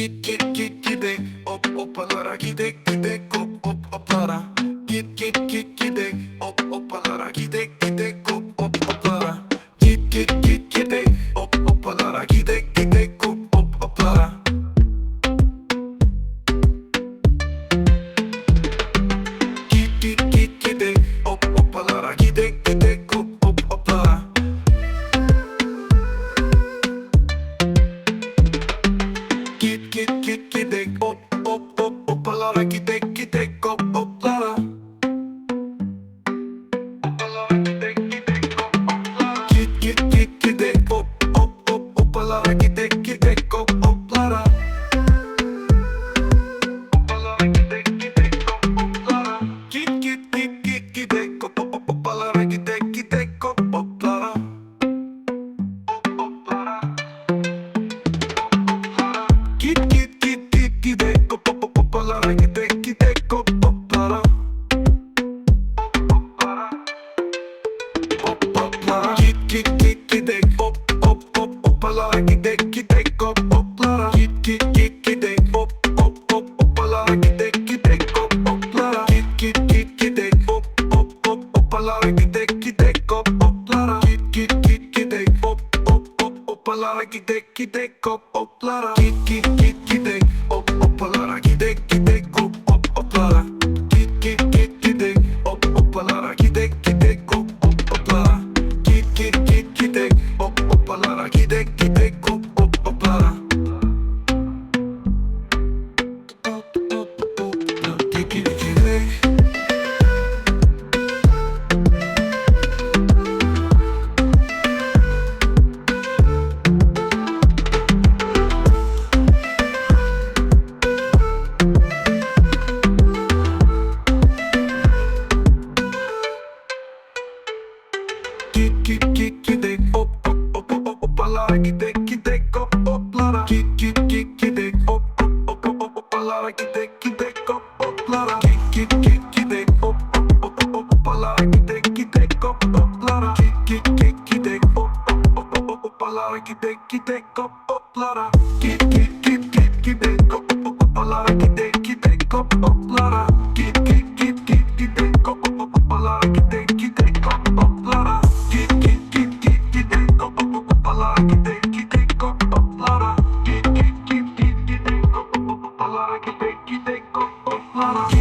Git git git gidek hop hopalara gidek gidek. Hop hop hoplara. Git git git gidek hop hop Alana gidek gidek hop hoplara Alana gidek gidek Gidek gidek hop hoplara Git git git gidek hop hoppalara Gidek gidek Git git git gidek hop hop hop hop hopalara gidek gidek hop hoplara Git git git gidek hop hop hop hop hopalara gidek gidek hop hoplara Git git git gidek hop hop hop hop hopalara gidek gidek hop hoplara Git git git gidek hop hop hop hop hopalara gidek gidek hop hoplara Pop.